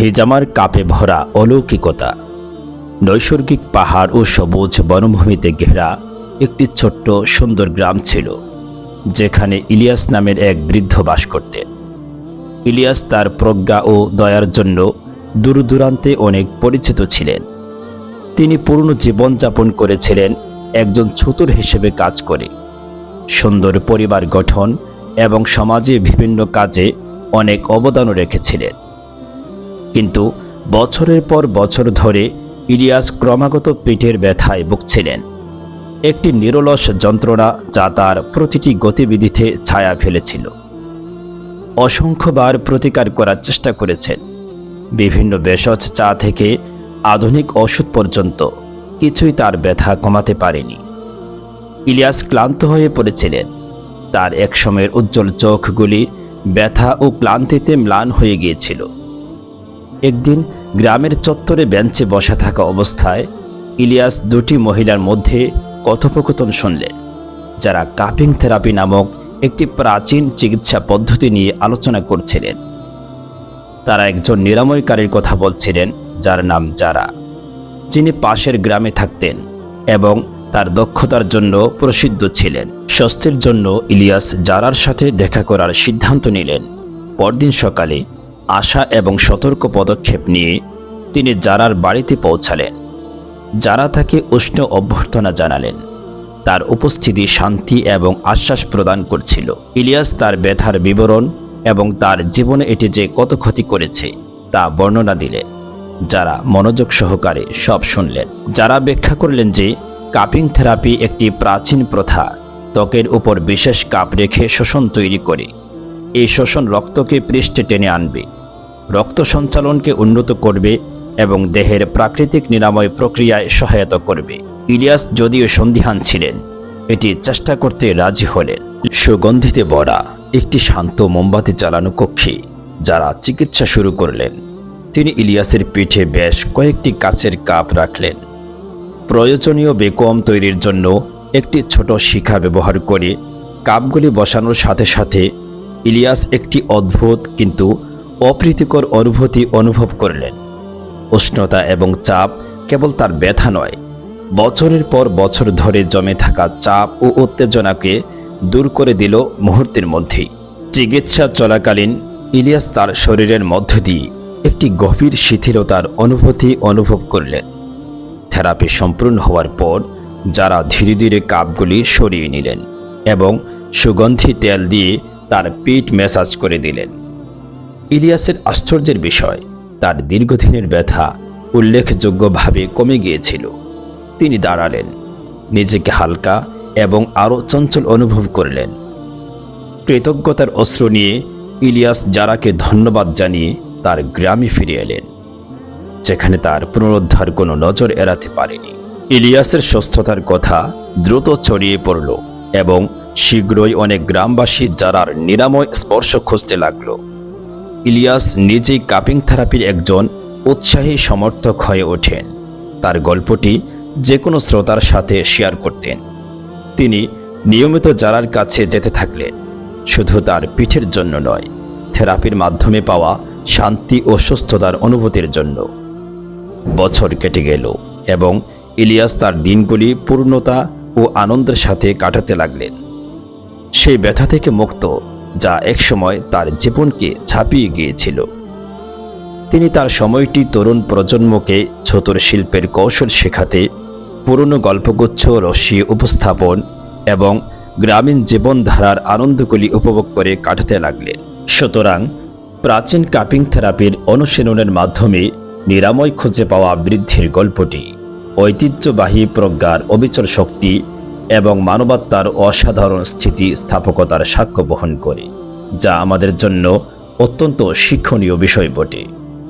হিজামার কাপে ভরা অলৌকিকতা, নৈসর্গিক পাহাড় ও সবুজ বনভূমিতে ঘেরা একটি ছোট্ট সুন্দর গ্রাম ছিল, যেখানে ইলিয়াস নামের এক বৃদ্ধ বাস করতেন। ইলিয়াস তার প্রজ্ঞা ও দয়ার জন্য দূরদূরান্তে অনেক পরিচিত ছিলেন। তিনি পূর্ণ জীবনযাপন করেছিলেন একজন ছুতুর হিসেবে কাজ করে। সুন্দর পরিবার গঠন এবং সমাজে বিভিন্ন কাজে অনেক অবদানও রেখেছিলেন। কিন্তু বছরের পর বছর ধরে ইলিয়াস ক্রমাগত পেটের ব্যথায় ভুগছিলেন। একটি নিরলস যন্ত্রণা যা তার প্রতিটি গতিবিধিতে ছায়া ফেলেছিল। অসংখ্যবার প্রতিকার করার চেষ্টা করেছেন। বিভিন্ন ভেষজ চা থেকে আধুনিক ওষুধ পর্যন্ত কিছুই তার ব্যথা কমাতে পারেনি। ইলিয়াস ক্লান্ত হয়ে পড়েছিলেন। তার এক সময়ের উজ্জ্বল চোখগুলি ব্যথা ও ক্লান্তিতে ম্লান হয়ে গিয়েছিল। একদিন গ্রামের চত্বরে বেঞ্চে বসা থাকা অবস্থায় ইলিয়াস দুটি মহিলার মধ্যে কথোপকথন শুনলেন যারা কাপিং থেরাপি নামক একটি প্রাচীন চিকিৎসা পদ্ধতি নিয়ে আলোচনা করছিলেন। তারা একজন নিরাময়কারীর কথা বলছিলেন, যার নাম যারা যিনি পাশের গ্রামে থাকতেন এবং তার দক্ষতার জন্য প্রসিদ্ধ ছিলেন। স্বস্তির জন্য ইলিয়াস জারার সাথে দেখা করার সিদ্ধান্ত নিলেন। পরদিন সকালে আশা এবং সতর্ক পদক্ষেপ নিয়ে তিনি জারার বাড়িতে পৌঁছালেন। যারা তাকে উষ্ণ অভ্যর্থনা জানালেন। তার উপস্থিতি শান্তি এবং আশ্বাস প্রদান করছিল। ইলিয়াস তার ব্যথার বিবরণ এবং তার জীবনে এটি যে কত ক্ষতি করেছে তা বর্ণনা দিলেন যারা মনোযোগ সহকারে সব শুনলেন। যারা ব্যাখ্যা করলেন যে, কাপিং থেরাপি একটি প্রাচীন প্রথা, ত্বকের উপর বিশেষ কাপ রেখে শোষণ তৈরি করে। এই শোষণ রক্তকে পৃষ্ঠে টেনে আনবে। রক্ত সঞ্চালনকে উন্নত করবে এবং দেহের প্রাকৃতিক নিরাময় প্রক্রিয়ায় সহায়তা করবে। ইলিয়াস যদিও সন্দিহান ছিলেন, এটি চেষ্টা করতে রাজি হলেন। সুগন্ধিতে ভরা একটি শান্ত মোমবাতি চালানো কক্ষে যারা চিকিৎসা শুরু করলেন, তিনি ইলিয়াসের পিঠে বেশ কয়েকটি কাচের কাপ রাখলেন। প্রয়োজনীয় বেকম তৈরির জন্য একটি ছোট শিখা ব্যবহার করে কাপগুলি বসানোর সাথে সাথে ইলিয়াস একটি অদ্ভুত কিন্তু অপ্রীতিকর অনুভূতি অনুভব করলেন। উষ্ণতা এবং চাপ কেবল তার ব্যথা নয়, বছরের পর বছর ধরে জমে থাকা চাপ ও উত্তেজনাকে দূর করে দিল মুহূর্তের মধ্যেই। চিকিৎসা চলাকালীন ইলিয়াস তার শরীরের মধ্য দিয়ে একটি গভীর শিথিলতার অনুভূতি অনুভব করলেন। থেরাপি সম্পূর্ণ হওয়ার পর যারা ধীরে ধীরে কাপগুলি সরিয়ে নিলেন এবং সুগন্ধি তেল দিয়ে তার পিঠ ম্যাসাজ করে দিলেন। ইলিয়াসের আশ্চর্যের বিষয়, তার দীর্ঘদিনের ব্যথা উল্লেখযোগ্যভাবে কমে গিয়েছিল। তিনি দাঁড়ালেন, নিজেকে হালকা এবং আরও চঞ্চল অনুভব করলেন। কৃতজ্ঞতার অস্ত্র নিয়ে ইলিয়াস যারাকে ধন্যবাদ জানিয়ে তার গ্রামে ফিরে এলেন, যেখানে তার পুনরুদ্ধার কোনো নজর এড়াতে পারেনি। ইলিয়াসের সুস্থতার কথা দ্রুত ছড়িয়ে পড়ল এবং শীঘ্রই অনেক গ্রামবাসী যারার নিরাময় স্পর্শ খুঁজতে লাগল। ইলিয়াস নিজেই কাপিং থেরাপির একজন উৎসাহী সমর্থক হয়ে ওঠেন। তার গল্পটি যে কোনো শ্রোতার সাথে শেয়ার করতেন। তিনি নিয়মিত যারার কাছে যেতে থাকলেন, শুধু তার পিঠের জন্য নয়, থেরাপির মাধ্যমে পাওয়া শান্তি ও সুস্থতার অনুভূতির জন্য। বছর কেটে গেল এবং ইলিয়াস তার দিনগুলি পূর্ণতা ও আনন্দের সাথে কাটাতে লাগলেন। সেই ব্যথা থেকে মুক্ত, যা একসময় তার জীবনকে ছাপিয়ে গিয়েছিল। তিনি তার সময়টি তরুণ প্রজন্মকে ছতর শিল্পের কৌশল শেখাতে, পুরনো গল্পগুচ্ছ রসি উপস্থাপন এবং গ্রামীণ জীবনধারার আনন্দগুলি উপভোগ করে কাটাতে লাগলেন। সুতরাং প্রাচীন কাপিং থেরাপির অনুশীলনের মাধ্যমে নিরাময় খুঁজে পাওয়া বৃদ্ধির গল্পটি, ঐতিহ্যবাহী প্রজ্ঞার অবিচল শক্তি এবং মানবাত্মার অসাধারণ স্থিতি স্থাপকতার সাক্ষ্য বহন করে, যা আমাদের জন্য অত্যন্ত শিক্ষণীয় বিষয় বটে।